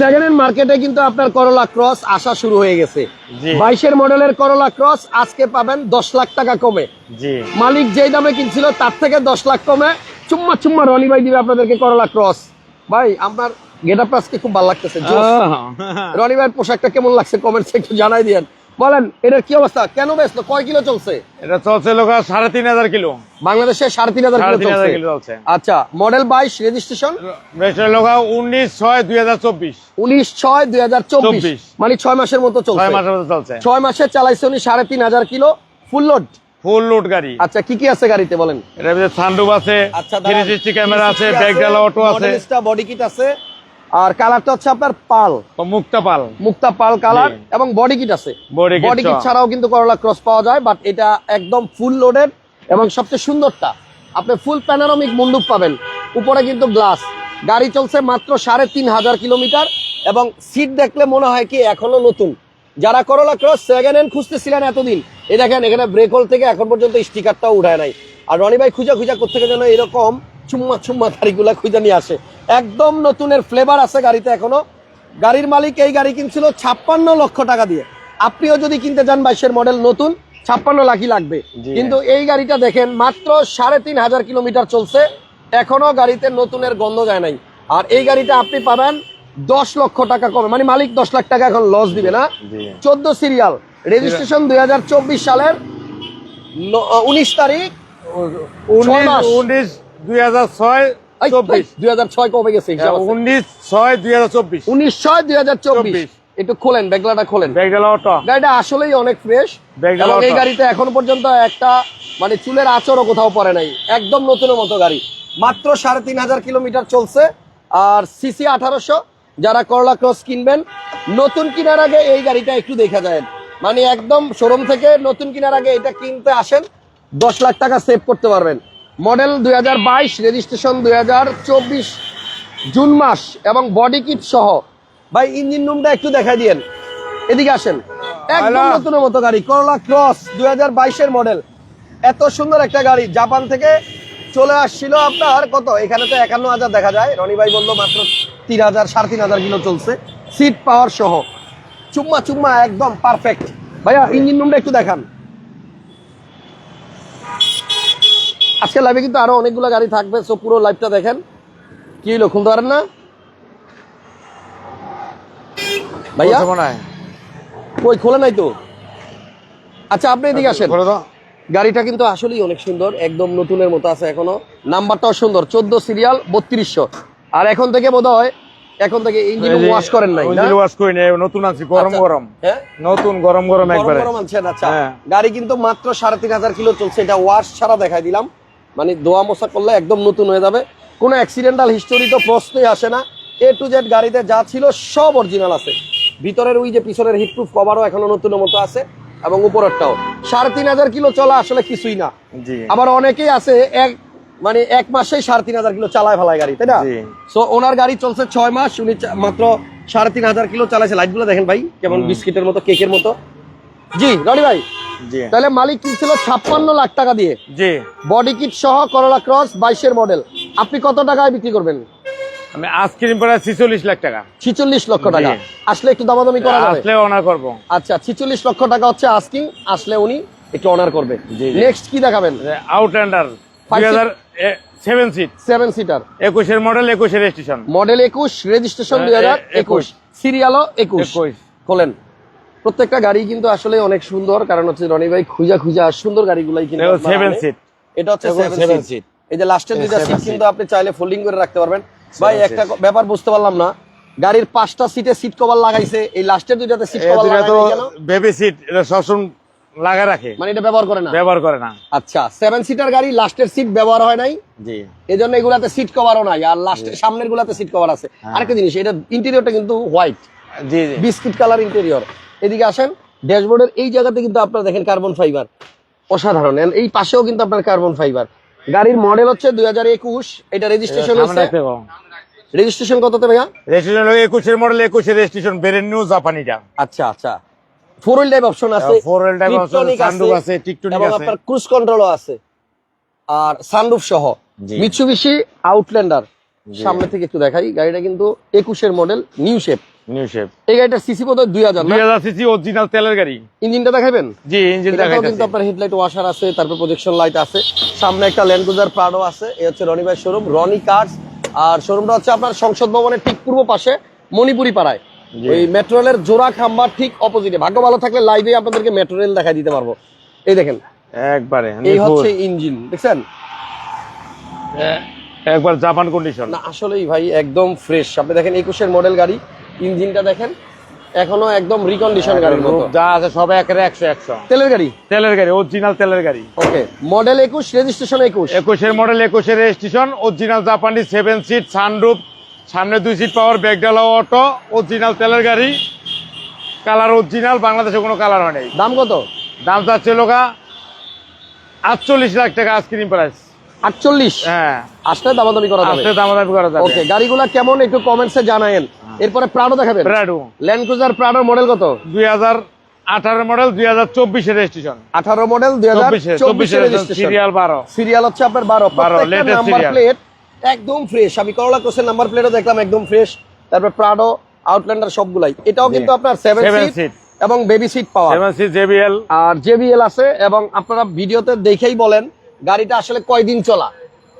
Second hand মার্কেটে কিন্তু আপনার করলা ক্রস আসা শুরু হয়ে গেছে। বাইশের মডেলের করলা ক্রস আজকে পাবেন দশ লাখ টাকা কমে। মালিক যেই দামে কিনছিল তার থেকে দশ লাখ কমে। চুম্মা চুম্মা রনি ভাই দিবে আপনাদেরকে করলা ক্রস ভাই আপনার গেট আপ আজকে খুব ভালো লাগতেছে রনি ভাইয়ের পোশাকটা কেমন লাগছে কমেন্টসে একটু জানাই দিয়েন। বলেন এটার কি অবস্থা? কেন ব্যস্ত কয় কিলো চলছে? এটা চলছে লোক সাড়ে তিন হাজার কিলো। বাংলাদেশে সাড়ে তিন হাজার কিলো চলছে। আচ্ছা মডেল বাইশ রেজিস্ট্রেশন লোক উনিশ ছয় দুই হাজার চব্বিশ। উনিশ ছয় দুই হাজার চব্বিশ। মানে ছয় মাসের মতো ছয় চলছে মাসের মতো চলছে। ছয় মাসে চালাইছে উনি সাড়ে তিন হাজার kilo. Full load full load গাড়ি। আচ্ছা কি কি আছে গাড়িতে বলেন? এটা সানরুফ আছে আচ্ছা ক্যামেরা আছে ব্যাক অটো আছে। বডি কিট আছে। আর কালারটা হচ্ছে আপনার পাল। মুক্তা পাল। মুক্তা পাল কালার এবং বডি কিট আছে। বডি কিট ছাড়াও কিন্তু করলা ক্রস পাওয়া যায় বাট এটা একদম ফুল লোডেড এবং সবচেয়ে সুন্দরটা। আপনি ফুল প্যানারমিক মুন্ডুপ পাবেন। উপরে কিন্তু গ্লাস গাড়ি চলছে মাত্র সাড়ে তিন হাজার কিলোমিটার এবং সিট দেখলে মনে হয় কি এখনও নতুন। যারা করলা ক্রস সেকেন্ড হ্যান্ড খুঁজতেছিলেন এতদিন এই দেখেন এখানে ব্রেক হোল থেকে এখন পর্যন্ত স্টিকারটাও উঠায় নাই। আর রনি ভাই খুঁজা খুঁজা করতে যেন এরকম চুম্মা চুম্মা তারিগুলা খুঁজে নিয়ে আসে। একদম নতুনের ফ্লেভার আছে গাড়িতে এখনও। গাড়ির মালিক এই গাড়ি কিনছিল ছাপ্পান্ন লক্ষ টাকা দিয়ে। আপনিও যদি কিনতে চান বাইশের মডেল নতুন ছাপ্পান্ন লাখই লাগবে। কিন্তু এই গাড়িটা দেখেন মাত্র সাড়ে তিন হাজার কিলোমিটার চলছে। এখনও গাড়িতে নতুনের গন্ধ যায় নাই। আর এই গাড়িটা আপনি পাবেন দশ লক্ষ টাকা কমে। মানে মালিক দশ লাখ টাকা এখন লস দিবে না। চোদ্দ সিরিয়াল রেজিস্ট্রেশন দুই হাজার চব্বিশ সালের উনিশ তারিখ উনিশ দুই হাজার ছয় চব্বিশ। দুই হাজার ছয় কমে গেছে উনিশ ছয় দুই হাজার চব্বিশ। উনিশ ছয় দুই হাজার চব্বিশ। একটু খোলেন বেগলাটা খোলেন। গাড়িটা আসলেই অনেক ফ্রেশ। এবং এই। গাড়িতে এখন পর্যন্ত একটা মানে চুলের আচরও কোথাও পড়ে নাই। একদম নতুনের মতো গাড়ি। মাত্র সাড়ে তিন হাজার কিলোমিটার চলছে। আর সিসি আঠারোশো যারা করলা ক্রস কিনবেন নতুন কিনার আগে এই গাড়িটা একটু দেখা যায় মানে একদম শোরুম থেকে নতুন কিনার আগে এটা কিনতে আসেন দশ লাখ টাকা সেভ করতে পারবেন। মডেল দুই হাজার বাইশ রেজিস্ট্রেশন দুই হাজার চব্বিশ জুন মাস এবং বডি কিট সহ। ভাই ইঞ্জিন রুমটা একটু দেখা দিয়েন। এদিকে আসেন। একদম। নতুনের মতো গাড়ি করলা ক্রস দুই বাইশের মডেল। এত সুন্দর একটা গাড়ি জাপান থেকে চলে আসছিল আপনার কত? এখানে তো একান্ন হাজার দেখা যায়। রনি ভাই বলল মাত্র তিন হাজার সাড়ে তিন হাজার কিলো চলছে। সিট পাওয়ার সহ। চুম্মা চুম্মা একদম পারফেক্ট ভাইয়া ইঞ্জিন রুমটা একটু দেখান। আজকে লাইভে কিন্তু আরও অনেকগুলো গাড়ি থাকবে সো পুরো লাইভটা দেখেন। কি হলো খুলতে পারেন না? ভাইয়া? কই খোলে নাই তো? আচ্ছা আপনি এদিকে আসেন। গাড়িটা কিন্তু আসলেই অনেক সুন্দর একদম নতুনের মতো আছে এখনও। নাম্বারটাও সুন্দর চোদ্দ সিরিয়াল বত্রিশশো। আর এখন থেকে বোধ হয় এখন থেকে ইঞ্জিন ওয়াশ করেন নাই ইঞ্জিন ওয়াশ করি নাই নতুন আনছি গরম আচ্ছা। গরম হ্যাঁ? নতুন গরম গরম গরম একবারে। গরম আনছেন, আচ্ছা। হ্যাঁ। গাড়ি কিন্তু মাত্র সাড়ে তিন হাজার কিলো চলছে এটা ওয়াশ ছাড়া দেখাই দিলাম। মানে দোয়া মোছা করলে একদম নতুন হয়ে যাবে। কোনো অ্যাক্সিডেন্টাল হিস্টোরি তো প্রশ্নই আসে না। এ টু জেড গাড়িতে যা ছিল সব অরিজিনাল আছে। ভিতরের ওই যে পিছনের হিটপ্রুফ কভারও এখনও নতুনের মতো আছে এবং উপরেরটাও। সাড়ে তিন হাজার কিলো চলা আসলে কিছুই না। আবার অনেকেই আছে এক মানে এক মাসেই সাড়ে তিন হাজার কিলো চালায় ফেলায় গাড়ি তাই না। সো ওনার গাড়ি চলছে ছয় মাস উনি মাত্র সাড়ে তিন হাজার কিলো চালাইছে। লাইটগুলো দেখেন ভাই কেমন বিস্কিটের মতো কেকের মতো। জি রনি ভাই। তাহলে মালিক কিনছিল ছাপ্পান্ন লাখ টাকা দিয়ে। জি। বডি কিট সহ করলা ক্রস বাইশের মডেল আপনি কত টাকায় বিক্রি করবেন? আমি ছিচল্লিশ লাখ টাকা। ছিচল্লিশ লক্ষ টাকা। আসলে একটু দামাদামি করা যাবে? আসলে অনার করব। আচ্ছা ছিচল্লিশ লক্ষ টাকা হচ্ছে আস্কিং আসলে উনি একটু অনার করবে। নেক্সট কি দেখাবেন? Outlander seven seat seven seater একুশের মডেল একুশের রেজিস্ট্রেশন মডেল একুশ রেজিস্ট্রেশন দুই হাজার একুশ। সিরিয়ালও একুশ। একুশ। খোলেন। প্রত্যেকটা গাড়ি কিন্তু আসলে অনেক সুন্দর কারণ হচ্ছে রনি ভাই খুঁজা খুঁজা সুন্দর গাড়িগুলাই কিন্তু seven আনে। এটা হচ্ছে সেভেন সিট এই যে লাস্টের দুইটা সিট কিন্তু আপনি চাইলে ফোল্ডিং করে রাখতে পারবেন। ভাই একটা ব্যাপার বুঝতে পারলাম না। গাড়ির পাঁচটা সিটে সিট কভার লাগাইছে। এই লাস্টের দুইটাতে সিট কভার কেন? বেবি সিট এটা সবসময় লাগা রাখে। মানে এটা ব্যবহার করে না? ব্যবহার করে না। আচ্ছা সেভেন সিটার গাড়ি লাস্টের সিট ব্যবহার হয় নাই? জি। এই জন্য এগুলাতে সিট কভারও নাই। আর লাস্টের সামনের গুলাতে সিট কভার আছে। হ্যাঁ। আরেকটা জিনিস এটা ইন্টেরিয়রটা কিন্তু হোয়াইট জি জি। বিস্কিট কালার ইন্টেরিয়র এদিকে আসেন ড্যাশবোর্ডের এই জায়গাতে কিন্তু আপনারা দেখেন কার্বন ফাইবার। অসাধারণ। এই পাশেও কিন্তু আপনার কার্বন ফাইবার। গাড়ির মডেল হচ্ছে দুই হাজার একুশ। এটা রেজিস্ট্রেশন সামনে হচ্ছে রেজিস্ট্রেশন কততে ভাইয়া? রেজিস্ট্রেশন হলো একুশের মডেল একুশের রেজিস্ট্রেশন বেরেন নিউ জাপানিটা আচ্ছা আচ্ছা। ফোর হুইল ড্রাইভ অপশন আছে wheel drive option, Tiptronic sunroof আছে, Tiptronic আছে। আপনার ক্রুজ কন্ট্রোলও আছে। আর সানরুফ সহ। মিৎসুবিশি আউটল্যান্ডার সামনে থেকে একটু দেখাই গাড়িটা কিন্তু একুশের model new shape new shape এই গাড়িটার সিসি হয় দুই হাজার সিসি অরিজিনাল তেলের গাড়ি। ইঞ্জিনটা দেখাবেন? জি ইঞ্জিন এটাতেও কিন্তু দেখাইতেছে আপনার হেডলাইট ওয়াশার আছে তারপর প্রজেকশন লাইট আছে। সামনে একটা ল্যান্ড ক্রুজার প্রাডো আছে এই হচ্ছে রনি ভাই শোরুম রনি কার্স আর শোরুমটা হচ্ছে আপনার সংসদ ভবনের ঠিক পূর্ব পাশে মণিপুরি পাড়ায়। ওই মেট্রো রেলের জোড়া খাম্বার ঠিক অপোজিটে ভাগ্য ভালো থাকলে লাইভে আপনাদেরকে মেট্রো রেল দেখাই দিতে পারব। এই দেখেন। একবারে এই হচ্ছে ইঞ্জিন দেখছেন? একবার জাপান কন্ডিশন না আসলেই ভাই একদম ফ্রেশ আপনি দেখেন একুশের মডেল গাড়ি। ইঞ্জিনটা দেখেন এখনও একদম রিকন্ডিশন গাড়ির মতো। যা আছে সব একের একশো একশো। তেলের গাড়ি? তেলের গাড়ি অরিজিনাল তেলের গাড়ি। ওকে মডেল একুশ রেজিস্ট্রেশন একুশ। একুশের মডেল একুশের রেজিস্ট্রেশন অরিজিনাল জাপানি সেভেন সিট সানরুফ সামনে দুই সিট পাওয়ার ব্যাগডালা অটো অরিজিনাল তেলের গাড়ি। কালার অরিজিনাল বাংলাদেশে কোনো কালার হয় নাই। দাম কত? দাম চাচ্ছে লোকা আটচল্লিশ লাখ টাকা আইসক্রিম প্রাইস আটচল্লিশ? হ্যাঁ। আসলে দামাদামি করা যাবে। আসতে দামাদামি করা যাবে। ওকে গাড়িগুলা কেমন একটু কমেন্টসে জানায়েন। এরপরে প্রাডো দেখাবেন। প্রাডো ল্যান্ড ক্রুজার প্রাডোর মডেল কত? দুই হাজার আঠারো মডেল দুই হাজার চব্বিশের রেজিস্ট্রেশন আঠারো মডেল দুই হাজার চব্বিশের সিরিয়াল বারো। সিরিয়াল হচ্ছে আপনার বারো। 12, latest নাম্বার প্লেট একদম ফ্রেশ আমি করোলা ক্রসের নাম্বার প্লেটও দেখলাম একদম ফ্রেশ তারপর প্রাডো আউটল্যান্ডার সবগুলাই। এটাও কিন্তু আপনার সেভেন সিট এবং বেবি সিট পাওয়া। সেভেন সি জেবিএল আর জেবিএল আছে এবং আপনারা ভিডিওতে দেখেই বলেন গাড়িটা আসলে কয়দিন চলা?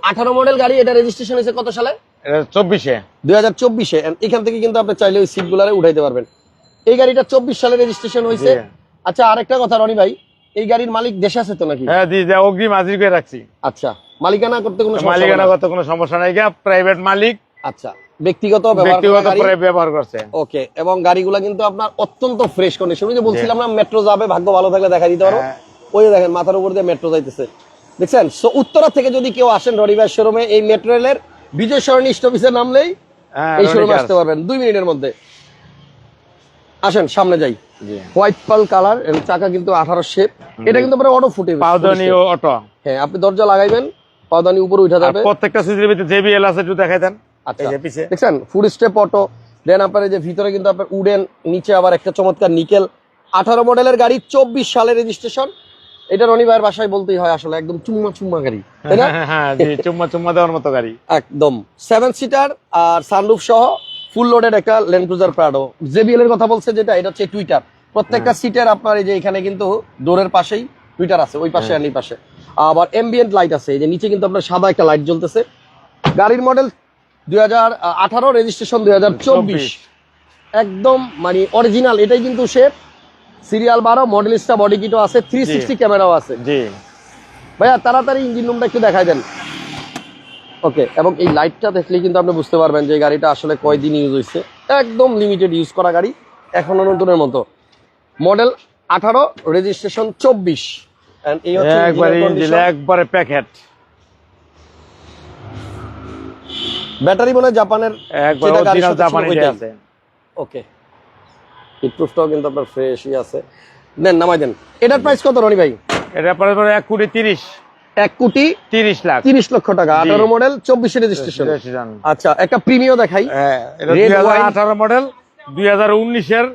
আঠারো মডেল গাড়ি এটা রেজিস্ট্রেশন হয়েছে কত সালে? চব্বিশে। দুই হাজার চব্বিশে। এখান থেকে কিন্তু আপনি চাইলে ওই সিটগুলারে উঠাইতে পারবেন। এই গাড়িটা চব্বিশ সালে রেজিস্ট্রেশন হয়েছে। আচ্ছা আরেকটা কথা রনি ভাই এই গাড়ির মালিক দেশে আছে তো নাকি? হ্যাঁ দি অগ্রিম হাজির করে রাখছি। আচ্ছা মালিকানা করতে কোনো সমস্যা হবে কোনো সমস্যা নাই প্রাইভেট মালিক। আচ্ছা ব্যক্তিগত ব্যবহার ব্যক্তিগত করছে। ওকে এবং গাড়িগুলো কিন্তু আপনার অত্যন্ত ফ্রেশ কন্ডিশন যে বলছিলাম না মেট্রো যাবে ভাগ্য ভালো থাকলে দেখা দিতে পারো। হ্যাঁ। ওই যে দেখেন মাথার উপর দিয়ে মেট্রো যাইতেছে। দেখছেন? সো উত্তরা থেকে যদি কেউ আসেন রনিবার শোরুমে এই মেট্রো রেলের বিজয় সরণি স্টপিসে নামলেই হ্যাঁ, এই শোরুমে আসতে পারবেন দুই মিনিটের মধ্যে। আসেন সামনে যাই। হোয়াইট পাল কালার এবং চাকা কিন্তু আঠারো শেপ এটা কিন্তু আপনার অটো ফুটে পাউদানি অটো হ্যাঁ আপনি দরজা লাগাইবেন পাউদানি উপরে উঠে যাবে। প্রত্যেকটা সুইচের ভিতরে জেবিএল আছে একটু দেখাই দেন। আচ্ছা। দেখছেন ফুড স্টেপ অটো দেন আপনার যে ভিতরে কিন্তু আপনার উডেন নিচে আবার একটা চমৎকার নিকেল আঠারো মডেলের গাড়ি চব্বিশ সালের রেজিস্ট্রেশন এটা রনি ভাইয়ের বাসায় বলতেই হয় আসলে একদম চুম্মা চুম্মা গাড়ি তাই না? হ্যাঁ, হ্যাঁ জি চুম্মা চুম্মা দেওয়ার মতো গাড়ি। একদম। সেভেন সিটার আর সানরুফ সহ ফুল লোডেড একটা ল্যান্ড ক্রুজার প্রাডো জেবিএল এর কথা বলছে যেটা এটা হচ্ছে টুইটার প্রত্যেকটা সিটের আপনার এই যে এখানে কিন্তু ডোরের পাশেই টুইটার আছে ওই পাশে আর এই পাশে। আবার এমবিয়েন্ট লাইট আছে এই যে নিচে কিন্তু আপনার সাদা একটা লাইট জ্বলতেছে। গাড়ির মডেল দুই হাজার আঠারো রেজিস্ট্রেশন দুই হাজার চব্বিশ। একদম মানে অরিজিনাল এটাই কিন্তু সে সিরিয়াল বারো মডেলিস্টা বডি কিটও আছে থ্রি সিক্সটি ক্যামেরাও আছে। জি। ভাইয়া তাড়াতাড়ি ইঞ্জিন রুমটা একটু দেখাই দেন। ওকে এবং এই লাইটটা দেখলে কিন্তু আপনি বুঝতে পারবেন যে গাড়িটা আসলে কয়দিন ইউজ হয়েছে একদম লিমিটেড ইউজ করা গাড়ি এখনও নতুনের মতো। মডেল আঠারো রেজিস্ট্রেশন চব্বিশ। একবারে প্যাকেট ব্যাটারি মনে হয় জাপানের ওকে হিটপ্রুফটাও কিন্তু আপনার ফ্রেশই আছে। দেন নামাই দেন। এটার প্রাইস কত রনি ভাই? এটা পরে পরে এক কোটি তিরিশ। এক কোটি তিরিশ লাখ। তিরিশ লক্ষ টাকা। আঠারো মডেল চব্বিশে রেজিস্ট্রেশন আচ্ছা একটা প্রিমিয় দেখাই। হ্যাঁ, এটা। আঠারো মডেল দুই হাজার উনিশের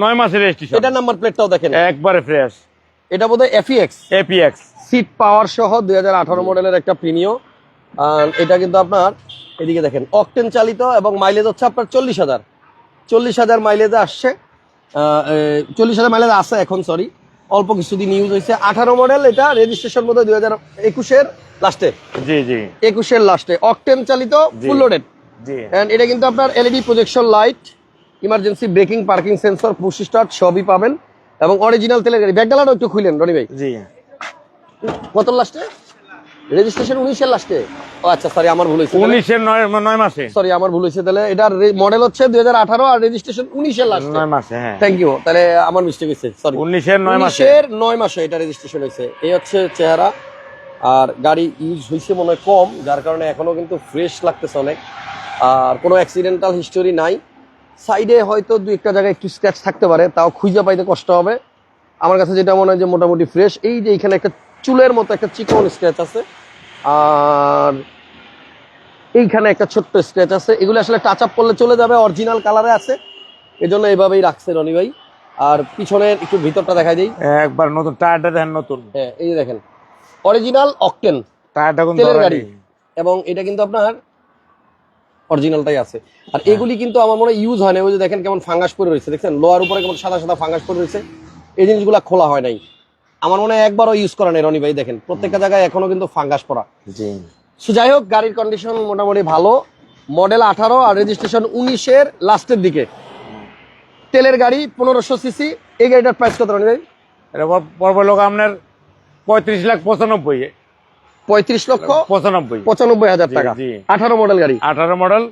নয় মাসের রেজিস্ট্রেশন এটার নাম্বার প্লেটটাও দেখেন। একবারে ফ্রেশ এটা বোধহয় এফিএক্স এপিএক্স সিট পাওয়ার সহ দুই হাজার আঠারো মডেলের একটা প্রিমিয় আর এটা কিন্তু আপনার এদিকে দেখেন অকটেন চালিত এবং মাইলেজ হচ্ছে আপনার চল্লিশ হাজার। চল্লিশ হাজার মাইলেজে আসছে। চল্লিশ হাজার মাইলেজ আছে এখন সরি অল্প কিছুদিন ইউজ হয়েছে। আঠারো মডেল এটা রেজিস্ট্রেশন বোধ হয় দুই হাজার একুশের লাস্টে জি জি। একুশের লাস্টে অকটেন চালিত ফুল লোডেড এটা কিন্তু আপনার LED projection light emergency braking parking sensor push start সবই পাবেন। এবং অরিজিনাল তেলের গাড়ি। ব্যাগডালাটা একটু খুলেন রনি ভাই। জি। কত লাস্টে রেজিস্ট্রেশন উনিশের লাস্টে ও আচ্ছা সরি আমার ভুল হয়েছে উনিশের নয় নয় মাসে। সরি আমার ভুল হয়েছে তাহলে। এটার মডেল হচ্ছে দুই হাজার আঠারো আর রেজিস্ট্রেশন উনিশের লাস্টে নয় মাসে হ্যাঁ। থ্যাংক ইউ তাহলে আমার মিস্টেক হয়েছে সরি উনিশের নয় মাসে। উনিশের নয় মাসে এটা রেজিস্ট্রেশন হয়েছে। এই হচ্ছে চেহারা। আর গাড়ি ইউজ হয়েছে মনে হয় কম যার কারণে এখনও কিন্তু ফ্রেশ লাগতেছে অনেক। আর কোনো অ্যাক্সিডেন্টাল হিস্টোরি নাই। সাইডে হয়তো দুই একটা জায়গায় একটু স্ক্র্যাচ থাকতে পারে তাও খুঁজে পাইতে কষ্ট হবে। আমার কাছে যেটা মনে হয় যে মোটামুটি ফ্রেশ এই যে এখানে একটা চুলের মতো একটা চিকন স্ক্র্যাচ আছে। আর এইখানে একটা ছোট্ট স্ক্র্যাচ আছে। এগুলো আসলে টাচ আপ করলে চলে যাবে অরিজিনাল কালারে আছে। এজন্য এইভাবেই রাখছে রনি ভাই। আর পিছনের একটু ভিতরটা দেখা দিই। একবার নতুন টায়ারটা দেখেন নতুন। হ্যাঁ এই যে দেখেন। অরিজিনাল অকটেন টায়ারটা কোন তেলের গাড়ি। এবং এটা কিন্তু আপনার অরিজিনালটাই আছে। আর এগুলি কিন্তু আমার মনে হয় ইউজ হয় না ওই যে দেখেন কেমন ফাঙ্গাস পরে রয়েছে। দেখছেন? লোয়ার উপরে কেমন সাদা সাদা ফাঙ্গাস পরে রয়েছে। এই জিনিসগুলো খোলা হয় নাই। আমার মনে হয় একবারও ইউজ করা নেই রনি ভাই দেখেন। প্রত্যেকটা জায়গায় এখনও কিন্তু ফাঙ্গাস পড়া। জি। সো যাই হোক গাড়ির কন্ডিশন মোটামুটি ভালো। মডেল আঠারো আর রেজিস্ট্রেশন উনিশের লাস্টের দিকে। তেলের গাড়ি পনেরোশো সিসি এই গাড়িটার প্রাইস কত রনি ভাই? এটা পর- পড়বে লোক আপনার পঁয়ত্রিশ লাখ পঁচানব্বই। পঁয়ত্রিশ লক্ষ পঁচানব্বই। পঁচানব্বই হাজার টাকা। আঠারো মডেল গাড়ি। আঠারো মডেল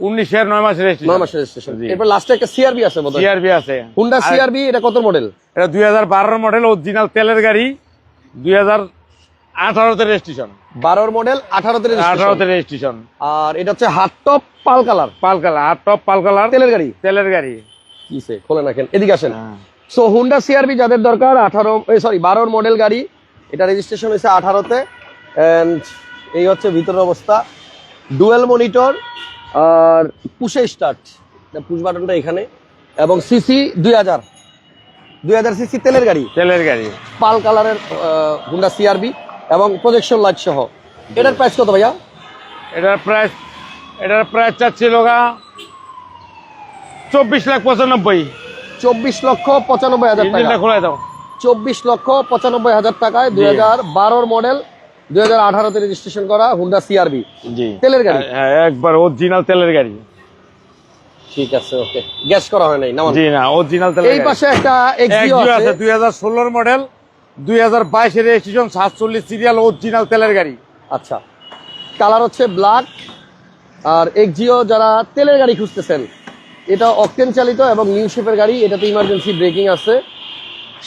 উনিশের নয় মাসের নয় মাসের রেজিস্ট্রেশন। এরপর লাস্টে একটা সিআরবি আছে সিআরবি আছে। হুন্ডা আর সিআরবি এটা কত মডেল এটা দুই হাজার বারোর মডেল অরিজিনাল তেলের গাড়ি দুই হাজার আঠারোতে রেজিস্ট্রেশন বারোর মডেল আঠারোতে আঠারোতে রেজিস্ট্রেশন আর এটা হচ্ছে hard top pearl colour pearl colour hard top pearl colour তেলের গাড়ি? তেলের গাড়ি। কিসে খোলে না কেন? এদিকে আসেন। সো হুন্ডা সিআরবি যাদের দরকার আঠারো সরি বারোর মডেল গাড়ি এটা রেজিস্ট্রেশন হয়েছে আঠারোতে। অ্যান্ড এই হচ্ছে ভিতরের অবস্থা। ডুয়েল মনিটর আর পুষে স্টার্ট পুশ বাটনটা এখানে। এবং সিসি দুই হাজার। দুই হাজার সিসি তেলের গাড়ি। তেলের গাড়ি। পাল কালারের হুন্ডা সিআরবি এবং প্রজেকশন লাইট সহ। এটার প্রাইস কত ভাইয়া? এটার প্রাইস এটার প্রাইস চাচ্ছিল গা চব্বিশ লাখ পঁচানব্বই। চব্বিশ লক্ষ পঁচানব্বই হাজার টাকা। খোলাই দাও। চব্বিশ লক্ষ পঁচানব্বই হাজার টাকায় দুই হাজার বারোর মডেল দুই হাজার আঠারোতে রেজিস্ট্রেশন করা হুন্ডা সিআরবি জি। তেলের গাড়ি? হ্যাঁ একবার অরিজিনাল তেলের গাড়ি। ঠিক আছে ওকে। গ্যাস করা হয় নাই নামান। জি না অরিজিনাল তেলের এই পাশে একটা এক্সিও আছে। আছে দুই হাজার মডেল দুই হাজার বাইশের রেজিস্ট্রেশন সাতচল্লিশ সিরিয়াল অরিজিনাল তেলের গাড়ি। আচ্ছা। কালার হচ্ছে ব্ল্যাক আর এক্সিও যারা তেলের গাড়ি খুঁজতেছেন এটা অকটেন চালিত এবং নিউ শেপের গাড়ি এটাতে ইমার্জেন্সি ব্রেকিং আছে।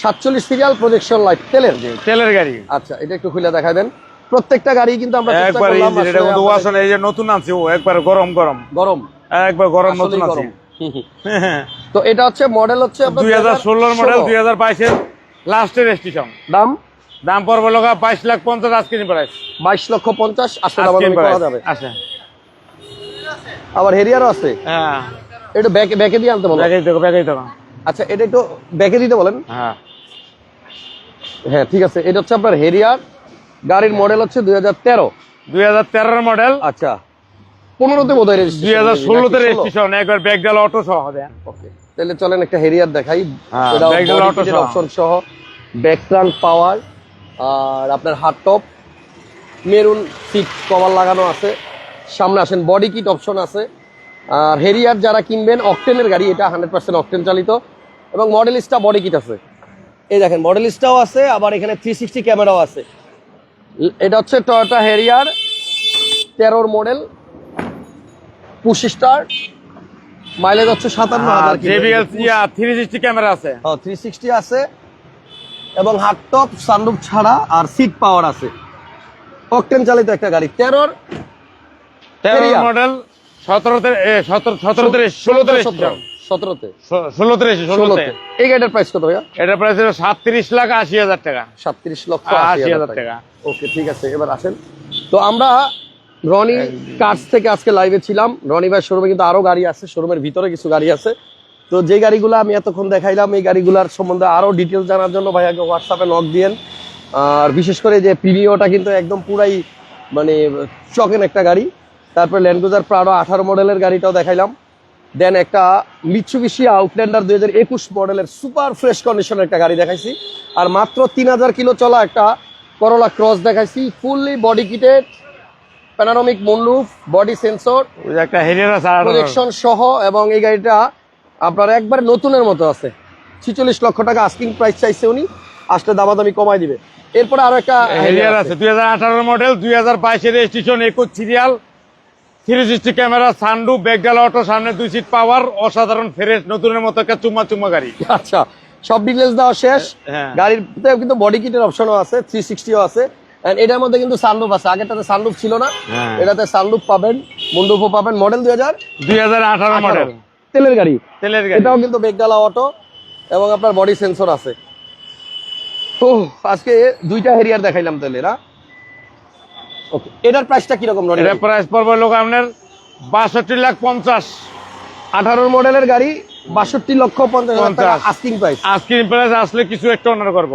সাতচল্লিশ সিরিয়াল প্রজেকশন লাইট তেলের? তেলের গাড়ি। আচ্ছা এটা একটু খুলে দেখা দেন প্রত্যেকটা গাড়ি কিন্তু আমরা একবার এটা কিন্তু ওয়াশন এই যে নতুন আছে ও একবার গরম গরম। গরম। একবার গরম নতুন আছে হুম। তো এটা হচ্ছে মডেল হচ্ছে আপনার দুই হাজার ষোলোর মডেল 2016 দুই হাজার বাইশের লাস্টের রেজিস্ট্রেশন দাম? দাম পড়বে লোকা বাইশ লাখ পঞ্চাশ আজকে নি প্রাইস বাইশ লক্ষ পঞ্চাশ আসলে আজকে দামাদামি করা যাবে। আচ্ছা আবার হেরিয়ারও আছে? হ্যাঁ। একটু ব্যাকে ব্যাকে দিয়ে আনতে বলো। ব্যাগেই দেখো ব্যাগেই দেখো আচ্ছা এটা একটু ব্যাকে দিতে বলেন। হ্যাঁ। হ্যাঁ ঠিক আছে। এটা হচ্ছে আপনার হেরিয়ার। গাড়ির মডেল হচ্ছে দুই হাজার তেরো। দুই হাজার তেরোর মডেল আচ্ছা পনেরোতে বোধ হয় দুই হাজার ষোলোতে রেজিস্ট্রেশন একবার অটো সহ ওকে তাহলে চলেন একটা হেরিয়ার দেখাই। হ্যাঁ, auto সহ। অপশন সহ। ব্যাক ট্রাঙ্ক পাওয়ার আর আপনার hard top maroon seat cover লাগানো আছে। সামনে আসেন বডি কিট অপশন আছে। আর হেরিয়ার যারা কিনবেন অকটেনের গাড়ি এটা হান্ড্রেড পার্সেন্ট অকটেন চালিত। এবং মডেলিস্টা বডি কিট আছে। এই দেখেন মডেলিস্টাও আছে আবার এখানে থ্রি সিক্সটি ক্যামেরাও আছে। এটা হচ্ছে টয়োটা হেরিয়ার তেরোর মডেল পুশ স্টার মাইলেজ হচ্ছে সাতান্ন হাজার থ্রি সিক্সটি ক্যামেরা আছে। থ্রি সিক্সটি আছে এবং হাট টপ সানরুফ ছাড়া আর সিট পাওয়ার আছে। অকটেন চালিত একটা গাড়ি তেরোর তেরো মডেল সতেরোতে সতেরো সতেরোতে ষোলোতে রেজিস্ট্রেশন সতেরোতে। ষোলোতে ষোলোতে। ষোলোতে। এই গাড়িটার প্রাইস কত ভাইয়া? এটা প্রাইস সাতত্রিশ লাখ আশি হাজার টাকা। সাতত্রিশ লক্ষ আশি হাজার টাকা। ওকে ঠিক আছে এবার আসেন। তো আমরা রনি কার্স থেকে আজকে লাইভে ছিলাম। রনি ভাই শোরুমে কিন্তু আরও গাড়ি আছে শোরুমের ভিতরে কিছু গাড়ি আছে। তো যে গাড়িগুলো আমি এতক্ষণ দেখাইলাম এই গাড়িগুলোর সম্বন্ধে আরও ডিটেলস জানার জন্য ভাইয়াকে হোয়াটসঅ্যাপে নক দিয়েন। আর বিশেষ করে যে প্রিমিওটা কিন্তু একদম পুরাই মানে চকেন একটা গাড়ি। তারপরে ল্যান্ডক্রুজার প্রাডো আঠারো মডেলের গাড়িটাও দেখাইলাম। দেন একটা মিৎসুবিশি আউটল্যান্ডার দুই হাজার একুশ মডেলের সুপার ফ্রেশ কন্ডিশনের একটা গাড়ি দেখাইছি। আর মাত্র তিন হাজার কিলো চলা একটা করলা ক্রস দেখাইছি। Fully body kitted panoramic moonroof body sensor projection সহ এবং এই গাড়িটা আপনার একবার নতুনের মতো আছে। ছিচল্লিশ লক্ষ টাকা আস্কিং প্রাইস চাইছে উনি। আসলে দামাদামি কমাই দিবে। এরপরে আরও একটা হেরিয়ার আছে। দুই হাজার আঠারো মডেল দুই হাজার বাইশের রেজিস্ট্রেশন একুশ সিরিয়াল থ্রি সিক্সটি ক্যামেরা সানডু ব্যাগডাল অটো সামনে দুই সিট পাওয়ার অসাধারণ ফ্রেশ নতুনের মতো একটা চুম্মা চুম্মা গাড়ি। আচ্ছা সব ডিটেলস দেওয়া শেষ। হ্যাঁ। গাড়িতে কিন্তু বডি কিটের অপশনও আছে থ্রি সিক্সটিও আছে। এটার মধ্যে কিন্তু সানরুফ আছে। আগেরটাতে সানরুফ ছিল না। হ্যাঁ। এটাতে সানরুফ পাবেন মুন্ডুফও পাবেন। মডেল দুই হাজার দুই হাজার আঠারো মডেল তেলের গাড়ি। তেলের গাড়ি। এটাও কিন্তু বেগডালা অটো এবং আপনার বডি সেন্সর আছে। তো আজকে দুইটা হেরিয়ার দেখাইলাম তাহলে না? ওকে এটার প্রাইসটা কীরকম রনি এটা প্রাইস পড়বে লোক আপনার বাষট্টি লাখ পঞ্চাশ। আঠারোর মডেলের গাড়ি বাষট্টি লক্ষ পঞ্চাশ আস্কিং প্রাইস আজকের প্রাইস আসলে কিছু একটা অনার করব।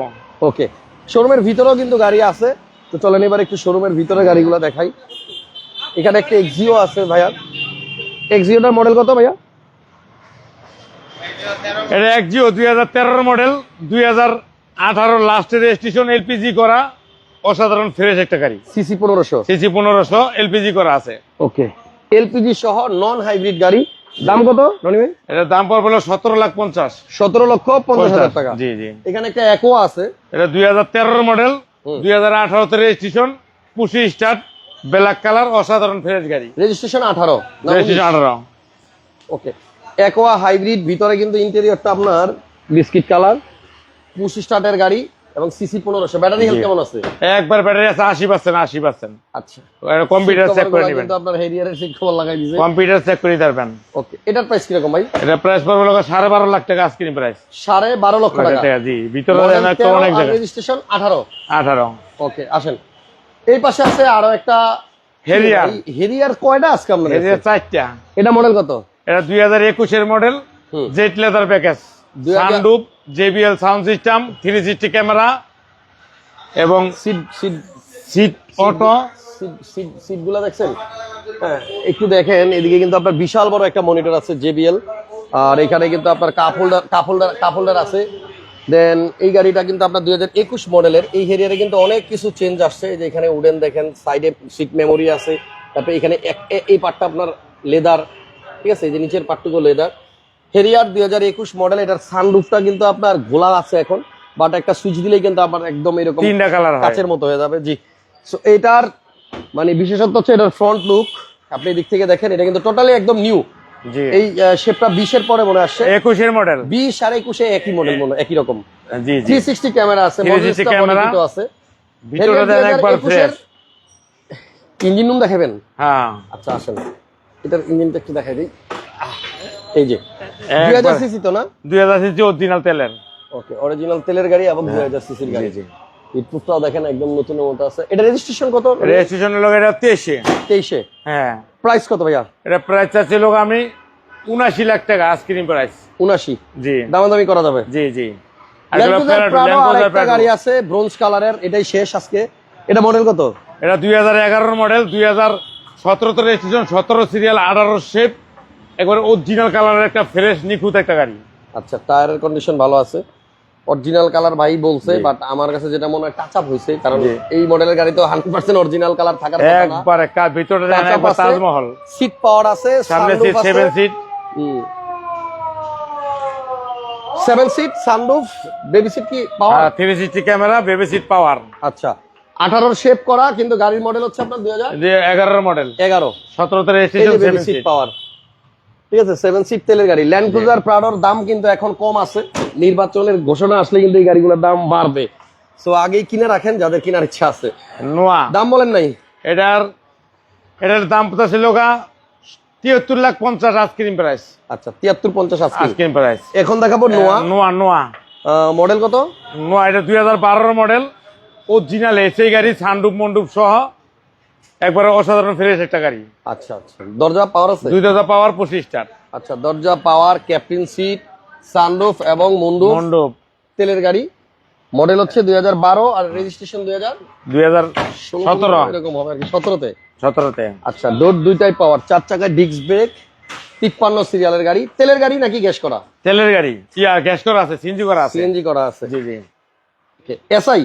ওকে শোরুমের ভিতরেও কিন্তু গাড়ি আছে। তো চলেন এবার একটু শোরুমের ভিতরে গাড়িগুলো দেখাই। এখানে একটা এক্সিও আছে ভাইয়া। এক্সিওটার মডেল কত ভাইয়া? এটা এক জিও দুই হাজার তেরোর মডেল দুই হাজার আঠারো লাস্টের রেজিস্ট্রেশন এলপিজি করা। অসাধারণ ফ্রেশ একটা গাড়ি। সিসি পনেরোশো। সিসি পনেরোশো এলপিজি করা আছে। ওকে। এলপিজি সহ নন হাইব্রিড গাড়ি। দাম কত ভাই? দাম পড়বে হলো সতেরো লাখ পঞ্চাশ। সতেরো লক্ষ পঞ্চাশ হাজার টাকা। জি জি। এখানে একটা একোয়া আছে। এটা দুই হাজার তেরোর মডেল দুই হাজার আঠারোতে রেজিস্ট্রেশন পুশি স্টার্ট ব্ল্যাক কালার অসাধারণ ফ্রেশ গাড়ি। রেজিস্ট্রেশন আঠারো রেজিস্ট্রেশন আঠারো। ওকে। একোয়া হাইব্রিড ভিতরে কিন্তু ইন্টেরিয়রটা আপনার বিস্কিট কালার পুশ স্টার্টের গাড়ি এবং সিসি পনেরোশো ব্যাটারি হেলথ কেমন আছে? একবার ব্যাটারি আছে আশি পার্সেন্ট আশি পার্সেন্ট আচ্ছা। কম্পিউটার চেক করে নেবেন। আপনার হেরিয়ারের সিট কভার লাগাই দিয়েছে কম্পিউটার চেক করে ওকে এটার প্রাইস কীরকম ভাই? এটা প্রাইস পড়বে হলো সাড়ে বারো লাখ টাকা আজকের প্রাইস সাড়ে বারো লক্ষ টাকা। জি। ভিতরে অনেক জায়গা রেজিস্ট্রেশন আঠারো। আঠারো। ওকে আসেন। এই পাশে আছে আরও একটা হেরিয়ার হেরিয়ার কয়টা আজকে আপনার চারটা। এটা মডেল কত? এটা দুই হাজার একুশের model Z leather package 2000 sunroof JBL sound system three sixty camera এবং seat seat seat auto. Seat seat সিটগুলো দেখছেন? হ্যাঁ একটু দেখেন এদিকে কিন্তু আপনার বিশাল বড় একটা মনিটর আছে জেবিএল। আর এখানে কিন্তু আপনার cup holder cup holder cup holder আছে। দেন এই গাড়িটা কিন্তু আপনার দুই হাজার একুশ মডেলের। এই হেরিয়ারে কিন্তু অনেক কিছু চেঞ্জ আসছে। যে এখানে উডেন দেখেন সাইডে সিট মেমোরি আছে। তারপরে এখানে এক- এই পার্টটা আপনার লেদার ঠিক আছে? এই যে নিচের পার্টটুকু লেদার হেরিয়ার দুই হাজার একুশ মডেল এটার সানরুফটা কিন্তু আপনার গোলা আছে এখন বাট একটা সুইচ দিলেই কিন্তু আপনার একদম এরকম তিনটা কালার কাচের মতো হয়ে যাবে জি। সো এটার মানে বিশেষত্ব হচ্ছে এটার ফ্রন্ট লুক আপনি এদিক থেকে দেখেন এটা কিন্তু টোটালি একদম নিউ এই শেপটা বিশের পরে মনে আসছে। একুশের মডেল বিশ আর একুশে একই মডেল মনে একই রকম। জি থ্রি সিক্সটি ক্যামেরা আছে 360 ক্যামেরা। আছে। ইঞ্জিন রুম দেখাবেন? হ্যাঁ। আচ্ছা আসেন। এটার ইঞ্জিনটা একটু দেখাই দিই। এই যে দুই হাজার সিসি তো না? দুই হাজার সিসি অরিজিনাল তেলের। ওকে অরিজিনাল তেলের গাড়ি এবং দুই হাজার সিসির গাড়ি। জি। দেখেন একদম নতুনের মতো আছে। এটা রেজিস্ট্রেশন কত? এটা তেইশে। তেইশে? হ্যাঁ। প্রাইস কত ভাইয়া? এটা প্রাইস চাচ্ছিল আমি উনাশি লাখ টাকা আইসক্রিম প্রাইস উনাশি? জি। দামাদামি করা যাবে? জি জি। গাড়ি আছে ব্রোঞ্জ কালারের এটাই শেষ আজকে। এটা মডেল কত? এটা দুই হাজার এগারোর মডেল দুই হাজার সতেরোতে রেজিস্ট্রেশন সতেরো সিরিয়াল আঠারো শেপ একবার অরিজিনাল কালারের একটা ফ্রেশ নিখুঁত একটা গাড়ি। আচ্ছা টায়ারের কন্ডিশন ভালো আছে। অরিজিনাল কালার ভাই বলছে। বাট আমার কাছে যেটা মনে হয় টাচ আপ হয়েছে কারণ এই মডেলের গাড়ি তো হান্ড্রেড পার্সেন্ট অরিজিনাল কালার থাকার কথা না। একবার একটা ভিতরে একবার তাজমহল। সিট পাওয়ার আছে সামনে seat seven seat seven seat sunroof baby seat কি power three sixty camera baby seat power আচ্ছা আঠারোর শেপ করা কিন্তু গাড়ির মডেল হচ্ছে আপনার দুই হাজার এগারোর মডেল এগারো। সতেরো রেজিস্ট্রেশন seat সিট পাওয়ার ঠিক আছে সেভেন সিট তেলের গাড়ি। ল্যান্ড ক্রুজার প্রাডোর দাম কিন্তু এখন কম আছে। নির্বাচনের ঘোষণা আসলে কিন্তু এই গাড়িগুলোর দাম বাড়বে। সো আগেই কিনে রাখেন যাদের কেনার ইচ্ছা আছে। নোয়া। দাম বলেন নাই? এটার এটার দাম তো ছিল গা তিয়াত্তর লাখ পঞ্চাশ আইসক্রিম প্রাইস আচ্ছা তিয়াত্তর পঞ্চাশ আইসক্রিম প্রাইস এখন দেখাবো নোয়া। নোয়া নোয়া। মডেল কত? নোয়া এটা দুই হাজার বারোর মডেল অরিজিনাল এসে গাড়ি সানডুপ মন্ডুপ সহ। একবারে অসাধারণ ফ্রেশ একটা গাড়ি। আচ্ছা আচ্ছা। দরজা পাওয়ার আছে? দুই হাজার পাওয়ার পঁচিশ স্টার আচ্ছা দরজা পাওয়ার ক্যাপ্টেন সিট সানরুফ এবং মুন্ডু মন্ডপ তেলের গাড়ি। মডেল হচ্ছে দুই হাজার বারো আর রেজিস্ট্রেশন দুই হাজার দুই হাজার সতেরো। এরকম হবে আর কি সতেরোতে? সতেরোতে। আচ্ছা ডোর দুইটাই পাওয়ার চার চাকায় ডিস্ক ব্রেক তিপ্পান্ন সিরিয়ালের গাড়ি। তেলের গাড়ি নাকি গ্যাস করা? তেলের গাড়ি। গ্যাস করা আছে সিএনজি করা আছে। সিএনজি করা আছে। জি জি। এসআই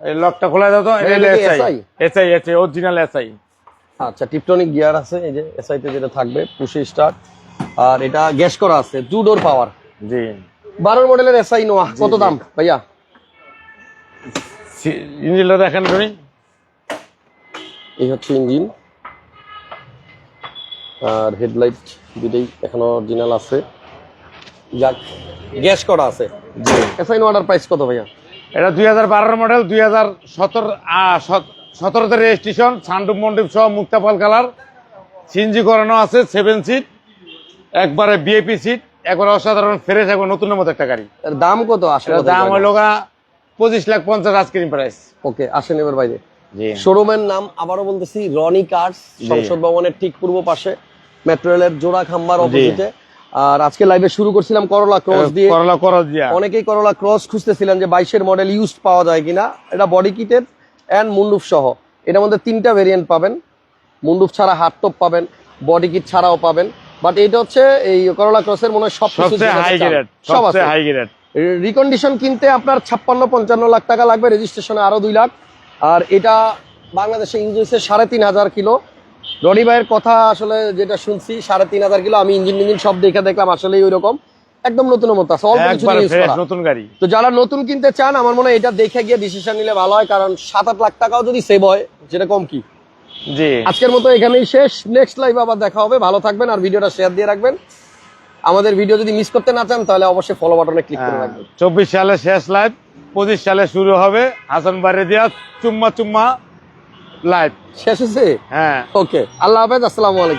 এই লকটা খোলা দাও তো SI? SI SI original SI আচ্ছা টিপটনিক গিয়ার আছে এই যে এসআই তে যেটা থাকবে পুশে স্টার্ট আর এটা গ্যাস করা আছে টু ডোর পাওয়ার। জি। বারোর মডেলের এসআই নোয়া কত দাম ভাইয়া? ইঞ্জিনটা দেখেন তুমি এই হচ্ছে ইঞ্জিন। আর হেডলাইট দুটোই এখনও অরিজিনাল আছে। যাক গ্যাস করা আছে। জি। এসআই নোয়াটার প্রাইস কত ভাইয়া? এটা দুই হাজার বারোর মডেল দুই হাজার সতেরো সতেরোতে রেজিস্ট্রেশন সান্ডুপ মন্ডুপ সহ মুক্তাপাল কালার। সিএনজি করানো আছে সেভেন সিট একবারে বিএপি সিট একবারে অসাধারণ ফ্রেশ একবার নতুনের মতো একটা গাড়ি। এর দাম কত আসে এটার দাম হলো পঁচিশ লাখ পঞ্চাশ আইসক্রিম প্রাইস ওকে আসেন এবার বাইরে শোরুমের নাম আবারও বলতেছি রনি কার্স সংসদ ভবনের ঠিক পূর্ব পাশে মেট্রো রেলের জোড়া খাম্বার অপোজিটে আর আজকে লাইভে শুরু করছিলাম করলা ক্রস দিয়ে। করলা করলা দিয়া অনেকেই করলা ক্রস খুঁজতেছিলেন যে বাইশের মডেল ইউজ পাওয়া যায় কিনা। এটা বডি কিটের অ্যান্ড মুন্ডুপ সহ। এটার মধ্যে তিনটা ভেরিয়েন্ট পাবেন। মুন্ডুপ ছাড়া হাত টপ পাবেন বডি কিট ছাড়াও পাবেন। বাট এটা হচ্ছে এই করোলা ক্রসের মনে হয় সব কিছু সবচেয়ে হাই গ্রেড সব আছে। সবচেয়ে হাই গ্রেড রিকন্ডিশন কিনতে আপনার ছাপ্পান্ন পঞ্চান্ন লাখ টাকা লাগবে। রেজিস্ট্রেশনে আরও দুই লাখ। আর এটা বাংলাদেশে ইউজ হয়েছে সাড়ে তিন হাজার কিলো। রনি ভাইয়ের কথা আসলে যেটা শুনছি সাড়ে তিন হাজার কিলো আমি ইঞ্জিন ইঞ্জিন সব দেখে দেখলাম আসলেই ওই রকম একদম নতুনের মতো আছে অল্প কিছু নতুন গাড়ি। তো যারা নতুন কিনতে চান আমার মনে হয় এটা দেখে গিয়ে ডিসিশন নিলে ভালো হয় কারণ সাত আট লাখ টাকাও যদি সেভ হয় যেটা কম কি? জি। আজকের মতো এখানেই শেষ নেক্সট লাইভ আবার দেখা হবে ভালো থাকবেন আর ভিডিওটা শেয়ার দিয়ে রাখবেন। আমাদের ভিডিও যদি মিস করতে না চান তাহলে অবশ্যই ফলো বাটনে ক্লিক করে রাখবেন। চব্বিশ সালে শেষ লাইভ পঁচিশ সালে শুরু হবে হাসান বাড়ি দিয়া চুম্মা চুম্মা লাইভ শেষ হয়েছে? হ্যাঁ। ওকে আল্লাহ হাফেজ আসসালামু আলাইকুম।